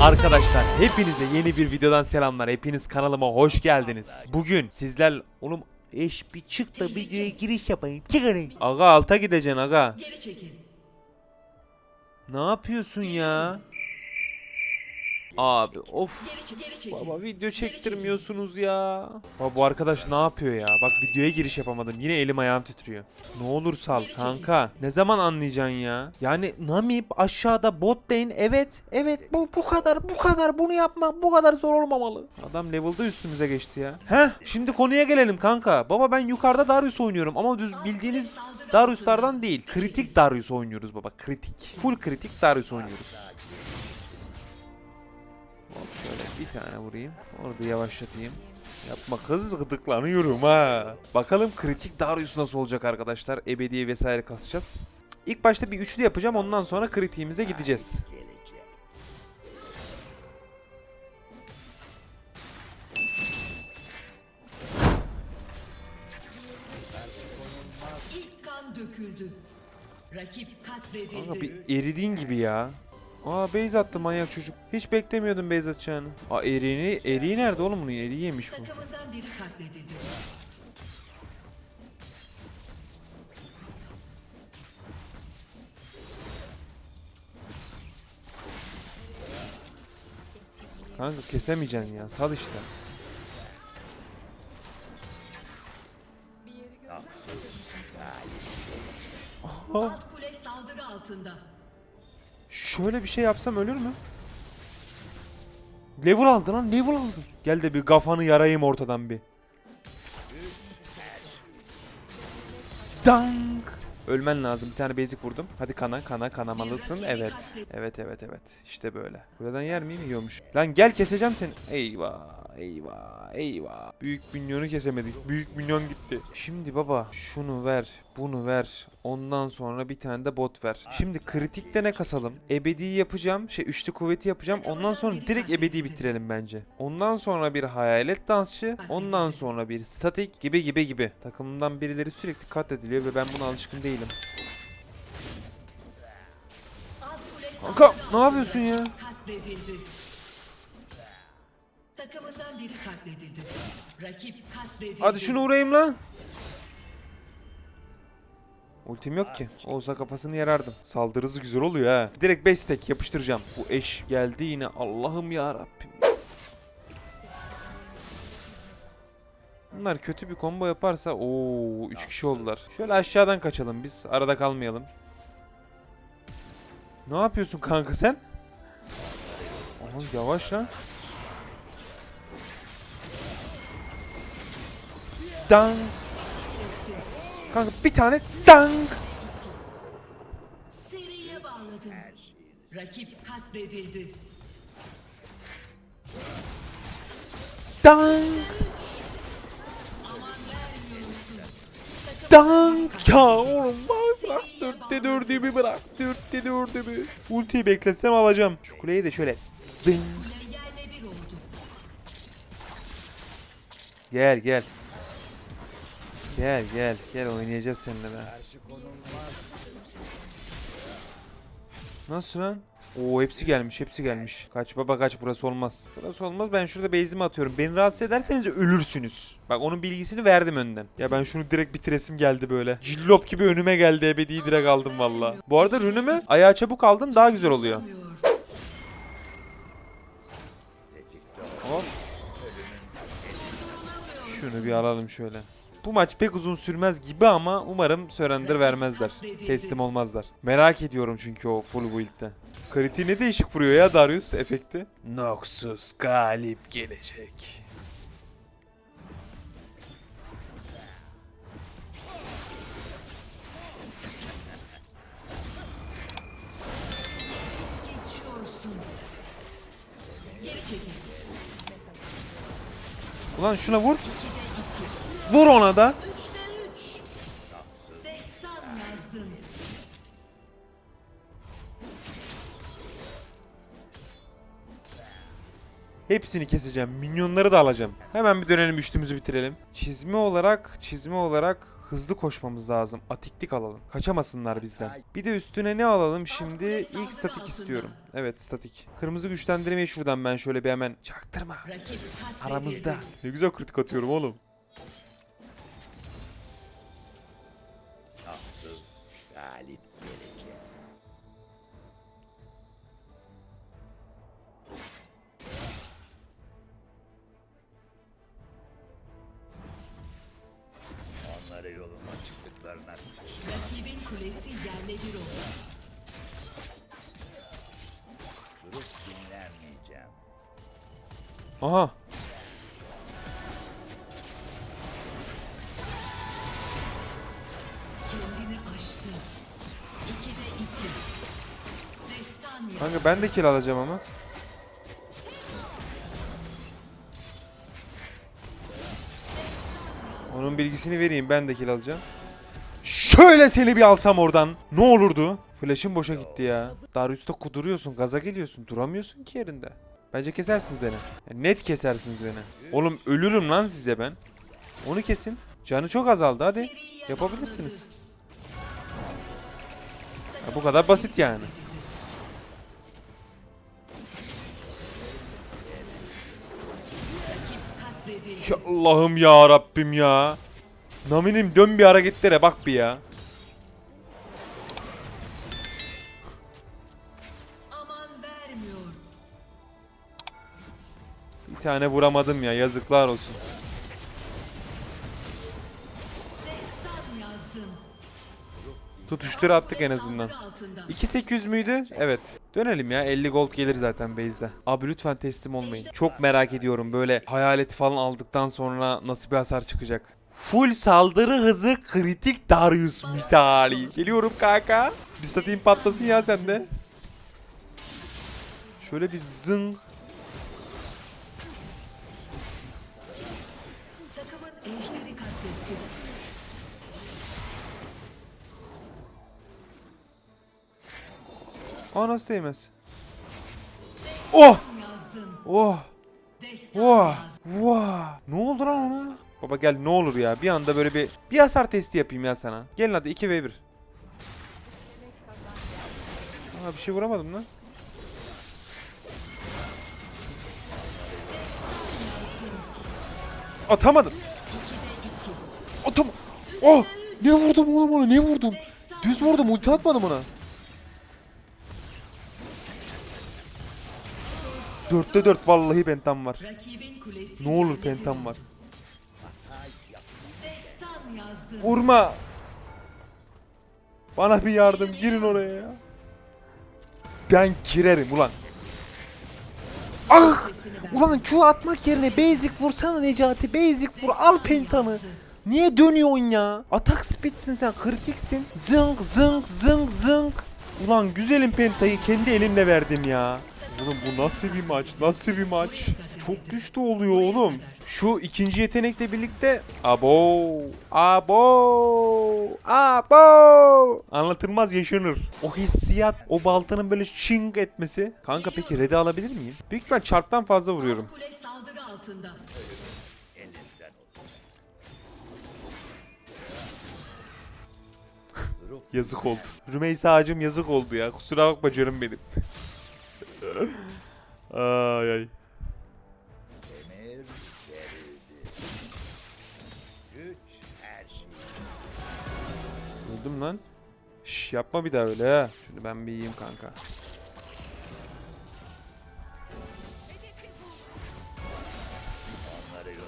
Arkadaşlar hepinize yeni bir videodan selamlar. Hepiniz kanalıma hoş geldiniz. Bugün sizler oğlum eş bir çık da videoya giriş yapayım. Çıkarın. Aga alta gideceksin aga. Ne yapıyorsun ya? Abi of. Baba video çektirmiyorsunuz ya. Baba bu arkadaş ne yapıyor ya? Bak videoya giriş yapamadım. Yine elim ayağım titriyor. Ne olur sal kanka. Ne zaman anlayacaksın ya? Yani Nami aşağıda bot lane evet evet bu bu kadar bu kadar bunu yapmak bu kadar zor olmamalı. Adam level'da üstümüze geçti ya. Heh şimdi konuya gelelim kanka. Baba ben yukarıda Darius oynuyorum ama düz bildiğiniz Darius'lardan değil. Kritik Darius oynuyoruz baba kritik. Full kritik Darius oynuyoruz. Hop şöyle bir tane vurayım. Orada yavaşlatayım. Yapma kız gıdıklanıyorum ha. Bakalım kritik Darius nasıl olacak arkadaşlar. Ebedi vesaire kasacağız. İlk başta bir üçlü yapacağım ondan sonra kritiğimize gideceğiz. Döküldü. Rakip katledildi. Kanka bir eridiğin gibi ya. Aa base attı manyak çocuk. Hiç beklemiyordum base atacağını. Aa eriğini, eriği nerede oğlum bunun? Eriği yemiş bu. Takımından biri katledildi. Kanka kesemeyeceksin ya. Sal işte. Aha. Alt kule saldırı altında. Şöyle bir şey yapsam ölür mü? Level aldı lan level aldı. Gel de bir kafanı yarayım ortadan bir. Dank. Ölmen lazım. Bir tane basic vurdum. Hadi kana kana kanamalısın. Evet. Evet evet evet. İşte böyle. Buradan yer miyim? Yiyormuş. Lan gel keseceğim seni. Eyvah. Eyvah. Eyvah. Büyük minyonu kesemedik. Büyük minyon gitti. Şimdi baba şunu ver. Bunu ver. Ondan sonra bir tane de bot ver. Şimdi kritikte ne kasalım? Ebedi yapacağım. Şey üçlü kuvveti yapacağım. Ondan sonra direkt ebedi bitirelim bence. Ondan sonra bir hayalet dansçı. Ondan sonra bir statik gibi gibi gibi. Takımımdan birileri sürekli katlediliyor ve ben buna alışkın değilim. Kanka ne yapıyorsun ya? Takımından biri katledildi. Rakip katledildi. Hadi şunu vurayım lan. Ultim yok ki. Olsa kafasını yarardım. Saldırısı güzel oluyor ha. Direkt 5 stack yapıştıracağım. Bu eş geldi yine. Allah'ım ya Rabbim. Bunlar kötü bir combo yaparsa o 3 kişi oldular. Şöyle aşağıdan kaçalım biz. Arada kalmayalım. Ne yapıyorsun kanka sen? Aman yavaş lan. Dang. Kanka bir tane dang. Seriye bağladın. Rakip katledildi. Dang. Dang. Ya oğlum bak bırak dörtte dördümü bırak. Dörtte dördümü. Ultiyi beklesem alacağım. Şu kuleyi de şöyle. Zing. Gel gel. Gel gel gel oynayacağız seninle be. Nasıl lan? Oo hepsi gelmiş hepsi gelmiş. Kaç baba kaç burası olmaz. Burası olmaz ben şurada base'imi atıyorum. Beni rahatsız ederseniz ölürsünüz. Bak onun bilgisini verdim önden. Ya ben şunu direkt bitiresim geldi böyle. Cillop gibi önüme geldi ebedi direkt aldım valla. Bu arada rünümü ayağa çabuk aldım daha güzel oluyor. Hop. Şunu bir alalım şöyle. Bu maç pek uzun sürmez gibi ama umarım surrender vermezler. Teslim olmazlar. Merak ediyorum çünkü o full build'de. Kritiği ne değişik vuruyor ya Darius efekti. Noxus galip gelecek. Geçiyorsun. Geri çekil. Ulan şuna vur. Vur ona da. Hepsini keseceğim. Minyonları da alacağım. Hemen bir dönelim üçlümüzü bitirelim. Çizme olarak, çizme olarak hızlı koşmamız lazım. Atiklik alalım. Kaçamasınlar bizden. Bir de üstüne ne alalım şimdi? İlk statik istiyorum. Evet statik. Kırmızı güçlendirmeyi şuradan ben şöyle bir hemen çaktırma. Aramızda. Ne güzel kritik atıyorum oğlum. Galip gelecek. Onları yoluma çıktıklarına. Rakibin kulesi yerle bir oldu. Durup dinlenmeyeceğim. Aha. Kanka ben de kill alacağım ama. Onun bilgisini vereyim ben de kill alacağım. Şöyle seni bir alsam oradan. Ne olurdu? Flash'ın boşa gitti ya. Darius'ta kuduruyorsun, gaza geliyorsun. Duramıyorsun ki yerinde. Bence kesersiniz beni. Ya net kesersiniz beni. Oğlum ölürüm lan size ben. Onu kesin. Canı çok azaldı hadi. Yapabilirsiniz. Ya bu kadar basit yani. Ya Allah'ım ya Rabbim ya. Nami'nin dön bir hareketlere bak bir ya. Aman vermiyor. Bir tane vuramadım ya yazıklar olsun. Tutuştur attık en azından. Saldırı altında. 2800 müydü? Evet. Dönelim ya 50 gold gelir zaten base'de. Abi lütfen teslim olmayın. Çok merak ediyorum böyle hayalet falan aldıktan sonra nasıl bir hasar çıkacak. Full saldırı hızı kritik Darius misali. Geliyorum kanka. Bir satayım patlasın ya sende. Şöyle bir zıng. Aa nasıl değmez? Oh! Oh! Destan Vah! Ne oldu lan ona? Baba gel ne olur ya. Bir anda böyle bir bir hasar testi yapayım ya sana. Gelin hadi 2v1. Aa bir şey vuramadım lan. Atamadım. Atam. Oh! Ne vurdum oğlum ona? Ne vurdum? Düz vurdum. Ulti atmadım ona. Dörtte dört vallahi pentam var. Ne olur pentam var. Vurma. Bana bir yardım girin oraya ya. Ben girerim ulan. Ah! Ulan Q atmak yerine basic vursana Necati. Basic vur al pentanı. Niye dönüyorsun ya? Atak speedsin sen kritiksin. Zınk zınk zınk zınk. Ulan güzelim pentayı kendi elimle verdim ya. Oğlum bu nasıl bir maç? Nasıl bir maç? Çok güçlü oluyor oğlum. Şu ikinci yetenekle birlikte abo abo abo anlatılmaz yaşanır. O hissiyat, o baltanın böyle şing etmesi. Kanka peki red'i alabilir miyim? Büyük ihtimal çarptan fazla vuruyorum. Yazık oldu. Rümeysa ağacım yazık oldu ya. Kusura bakma canım benim. Ay ay. emir verildi. Güç her şey. Öldüm lan. Şş yapma bir daha öyle ha. Şunu ben bir yiyeyim kanka.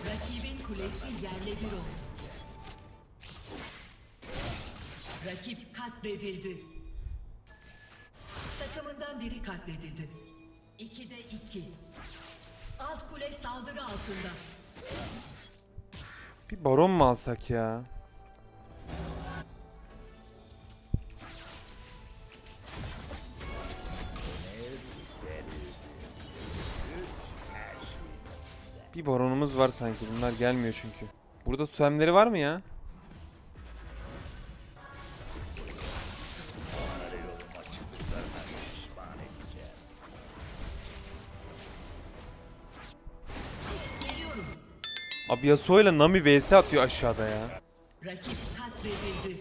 Rakibin kulesi yerle bir oldu. Rakip katledildi. Takımından biri katledildi. İkide iki. Alt kule saldırı altında. Bir baron mu alsak ya? Bir baronumuz var sanki. Bunlar gelmiyor çünkü. Burada totemleri var mı ya? Abi Yasuo ile Nami vs atıyor aşağıda ya. Rakip katledildi.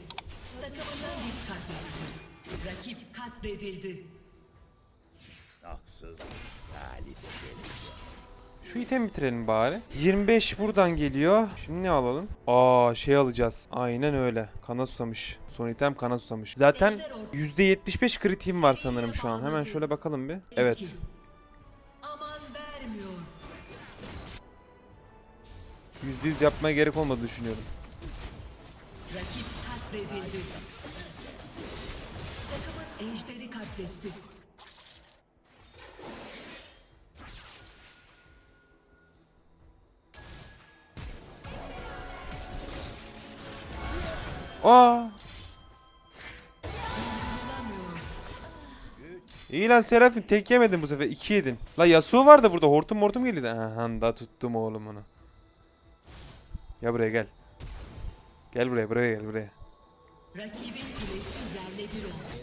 Takımından bir katledildi. Rakip katledildi. Haksız galip. Şu itemi bitirelim bari. 25 buradan geliyor. Şimdi ne alalım? Aa şey alacağız. Aynen öyle. Kana susamış. Son item kana susamış. Zaten %75 kritiğim var sanırım şu an. Hemen şöyle bakalım bir. Evet. %100 yapmaya gerek olmadığını düşünüyorum. Rakip katledildi. Takımın ejderi katletti. Aa! İyi lan Serafin tek yemedin bu sefer. iki yedin. La Yasuo vardı burada. Hortum mortum geliyordu. Aha da tuttum oğlum onu. Gel buraya gel. Gel buraya buraya gel buraya. Rakibin kulesi yerle bir oldu.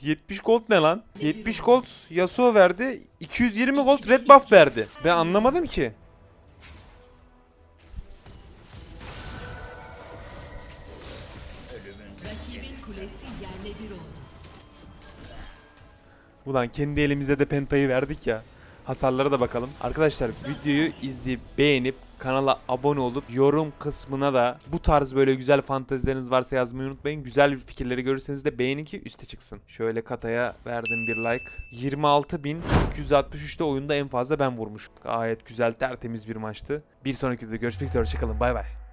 70 gold ne lan? 70 gold Yasuo verdi. 220 gold red buff verdi. Ben anlamadım ki. Ulan kendi elimizde de pentayı verdik ya. Hasarlara da bakalım. Arkadaşlar videoyu izleyip beğenip kanala abone olup yorum kısmına da bu tarz böyle güzel fantezileriniz varsa yazmayı unutmayın. Güzel fikirleri görürseniz de beğenin ki üste çıksın. Şöyle kataya verdim bir like. 26.263'te oyunda en fazla ben vurmuşum. Gayet güzel tertemiz bir maçtı. Bir sonraki videoda görüşmek üzere. Hoşçakalın. Bay bay.